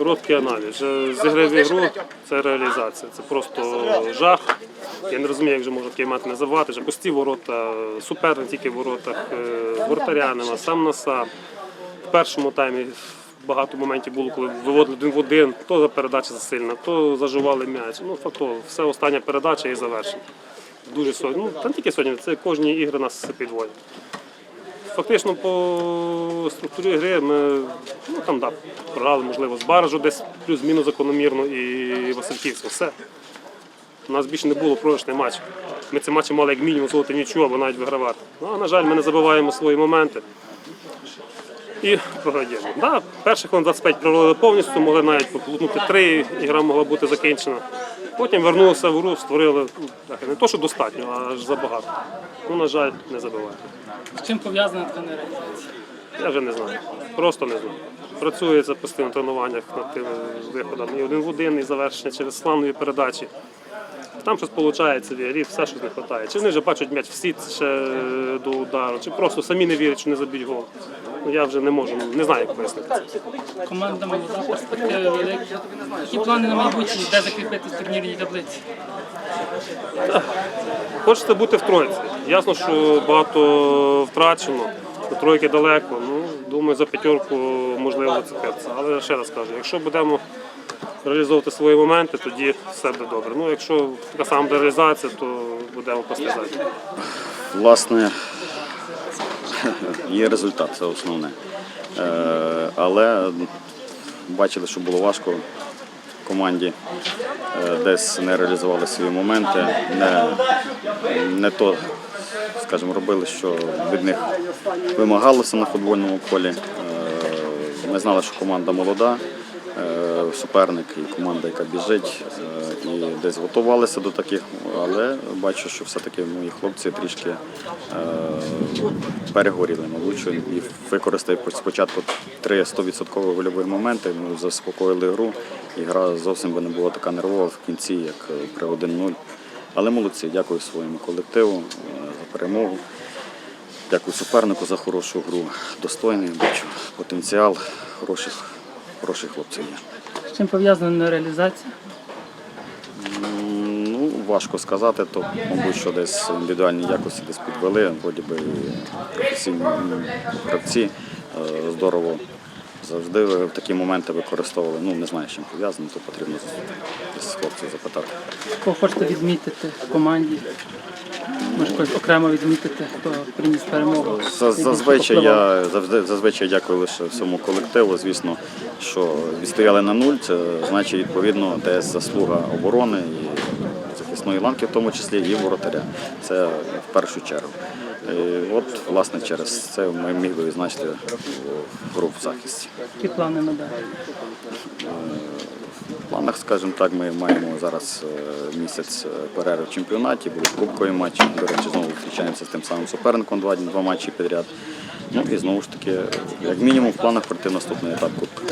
Короткий аналіз. З ігри в ігру це реалізація. Це просто жах. Я не розумію, як же можна такий мат називати. Вже пусті ворота, суперник тільки в воротах, е, воротаря нема, сам на сам. В першому таймі багато моментів було, коли виводили один в один, то за передача засильна, то заживали м'яч. Ну, фактово, все остання передача і завершення. Дуже сьогодні. Ну, та не тільки сьогодні, це кожні ігри нас підводять. Фактично по структурі гри ми ну, там, да, програли, можливо, з баражу десь плюс-мінус закономірно і Васильківська. Все. У нас більше не було програшних матчів. Ми ці матчі мали як мінімум золоти нічого, або навіть вигравати. Ну, а на жаль, ми не забиваємо свої моменти і програємо. Да, перших хвилин 25 провели повністю, могли навіть поплутнути три, і гра могла бути закінчена. Потім вернулися в гру, створили ну, так, не то, що достатньо, а аж забагато. Ну, на жаль, не забиваємо. З чим пов'язана така нереалізація? Я вже не знаю. Просто не знаю. Працюється постійно в тренуваннях над тими виходами. І один в один, і завершення через славної передачі. Там щось виходить в ігрі, все щось не вистачає. Чи вони вже бачать м'яч в сіт ще до удару, чи просто самі не вірять, що не заб'ють гол. Ну, я вже не можу, не знаю, як пояснити це. Команда молода, перспективи великі. Які плани на майбутнє, де закріпитись в турнірній таблиці? Хочеться бути в тройці. Ясно, що багато втрачено, до тройки далеко. Ну, думаю, за п'ятерку можливо зацепитися. Але ще раз кажу, якщо будемо реалізовувати свої моменти, тоді все буде добре. Ну, якщо така сама реалізація, то будемо постраждати. Власне, є результат, це основне. Е, Але бачили, що було важко команді. Е, Десь не реалізували свої моменти, не, не то, скажімо, робили, що від них вимагалося на футбольному полі. Е, Ми знали, що команда молода, суперник і команда, яка біжить, е, і десь готувалися до таких, але бачу, що все-таки мої хлопці трішки е, перегоріли, мабуть, і використали спочатку три 100% гольові моменти, ну, заспокоїли гру, і гра зовсім би не була така нервова в кінці, як е, при 1-0. Але молодці, дякую своєму колективу е, за перемогу. Дякую супернику за хорошу гру. Достойний, бачу потенціал, хороших, хороших хлопців є. З чим пов'язана нереалізація? Ну, важко сказати, то, мабуть, що десь індивідуальні якості десь підвели, вроді би професійні гравці е, здорово завжди в такі моменти використовували. Ну, не знаю, з чим пов'язано, то потрібно десь хлопців запитати. Кого хочете відмітити в команді? Може, когось окремо відмітити, хто приніс перемогу? За- Зазвичай я завжди зазвичай дякую лише всьому колективу. Звісно, що відстояли на нуль, це значить відповідно десь заслуга оборони і захисної ланки, в тому числі і воротаря. Це в першу чергу. І от власне через це ми міг би відзначити гру в захисті. Які плани надалі? В планах, скажімо так, ми маємо зараз е, місяць е, перерви в чемпіонаті, будуть кубкові матчі. До речі, знову зустрічаємося з тим самим суперником два, два матчі підряд. Ну і знову ж таки, як мінімум, в планах пройти наступний етап Кубка.